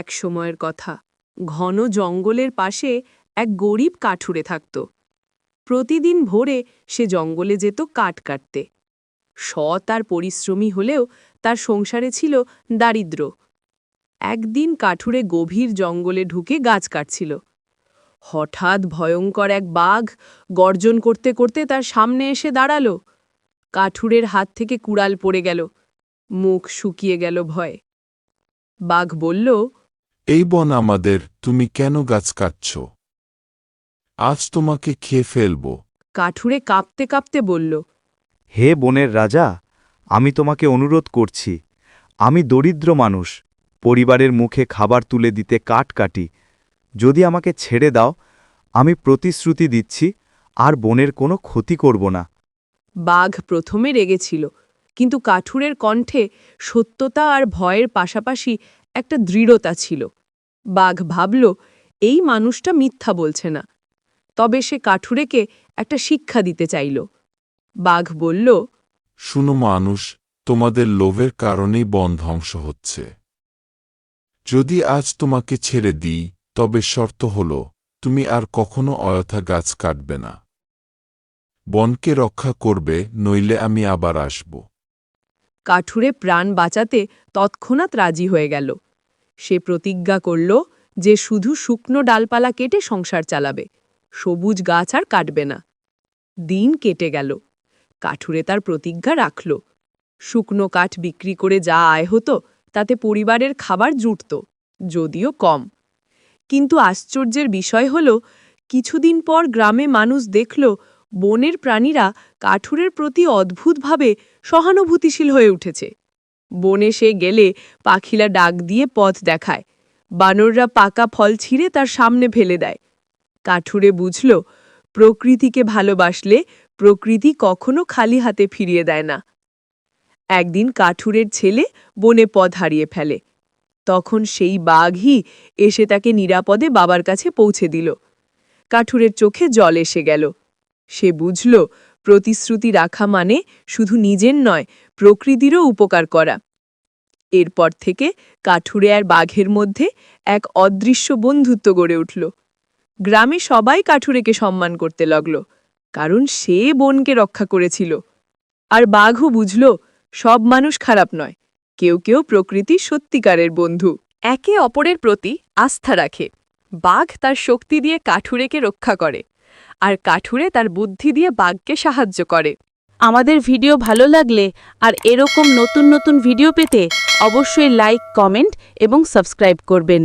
এক সময়ের কথা। ঘন জঙ্গলের পাশে এক গরিব কাঠুরে থাকত। প্রতিদিন ভোরে সে জঙ্গলে যেত কাঠ কাটতে। সৎ আর পরিশ্রমী হলেও তার সংসারে ছিল দারিদ্র। একদিন কাঠুরে গভীর জঙ্গলে ঢুকে গাছ কাটছিল। হঠাৎ ভয়ঙ্কর এক বাঘ গর্জন করতে করতে তার সামনে এসে দাঁড়াল। কাঠুরের হাত থেকে কুড়াল পড়ে গেল। মুখ শুকিয়ে গেল ভয়ে। বাঘ বলল এই বন আমাদের তুমি কেন গাছ কাটছ? আজ তোমাকে খেয়ে ফেলব। কাঠুরে কাঁপতে কাঁপতে বলল হে বনের রাজা আমি তোমাকে অনুরোধ করছি আমি দরিদ্র মানুষ পরিবারের মুখে খাবার তুলে দিতে কাট কাটি যদি আমাকে ছেড়ে দাও আমি প্রতিশ্রুতি দিচ্ছি আর বনের কোনো ক্ষতি করব না। বাঘ প্রথমে রেগেছিল কিন্তু কাঠুরের কণ্ঠে সত্যতা আর ভয়ের পাশাপাশি একটা দৃঢ়তা ছিল। বাঘ ভাবল, এই মানুষটা মিথ্যা বলছে না। তবে সে কাঠুরেকে একটা শিক্ষা দিতে চাইল। বাঘ বলল, শুনো মানুষ, তোমাদের লোভের কারণেই বন ধ্বংস হচ্ছে। যদি আজ তোমাকে ছেড়ে দিই, তবে শর্ত হল, তুমি আর কখনো অযথা গাছ কাটবে না। বনকে রক্ষা করবে, নইলে আমি আবার আসব। কাঠুরে প্রাণ বাঁচাতে তৎক্ষণাৎ রাজি হয়ে গেল। সে প্রতিজ্ঞা করল যে শুধু শুকনো ডালপালা কেটে সংসার চালাবে, সবুজ গাছ আর কাটবে না। দিন কেটে গেল। কাঠুরে তার প্রতিজ্ঞা রাখল। শুকনো কাঠ বিক্রি করে যা আয় হতো, তাতে পরিবারের খাবার জুটত, যদিও কম। কিন্তু আশ্চর্যের বিষয় হল, কিছুদিন পর গ্রামে মানুষ দেখল বনের প্রাণীরা কাঠুরের প্রতি অদ্ভুতভাবে সহানুভূতিশীল হয়ে উঠেছে। বনে সে গেলে পাখিলা ডাক দিয়ে পথ দেখায়। বানররা পাকা ফল ছিঁড়ে তার সামনে ফেলে দেয়। কাঠুরে বুঝল, প্রকৃতিকে ভালোবাসলে প্রকৃতি কখনো খালি হাতে ফিরিয়ে দেয় না। একদিন কাঠুরের ছেলে বনে পথ হারিয়ে ফেলে। তখন সেই বাঘই এসে তাকে নিরাপদে বাবার কাছে পৌঁছে দিল। কাঠুরের চোখে জল এসে গেল। সে বুঝল, প্রতিশ্রুতি রাখা মানে শুধু নিজের নয়, প্রকৃতিরও উপকার করা। এরপর থেকে কাঠুরে আর বাঘের মধ্যে এক অদৃশ্য বন্ধুত্ব গড়ে উঠল। গ্রামে সবাই কাঠুরেকে সম্মান করতে লাগল, কারণ সে বনকে রক্ষা করেছিল। আর বাঘও বুঝল, সব মানুষ খারাপ নয়, কেউ কেউ প্রকৃতি সত্যিকারের বন্ধু। একে অপরের প্রতি আস্থা রাখে। বাঘ তার শক্তি দিয়ে কাঠুরেকে রক্ষা করে। আর কাঠুরে তার বুদ্ধি দিয়ে বাঘকে সাহায্য করে। আমাদের ভিডিও ভালো লাগলে আর এরকম নতুন নতুন ভিডিও পেতে অবশ্যই লাইক কমেন্ট এবং সাবস্ক্রাইব করবেন।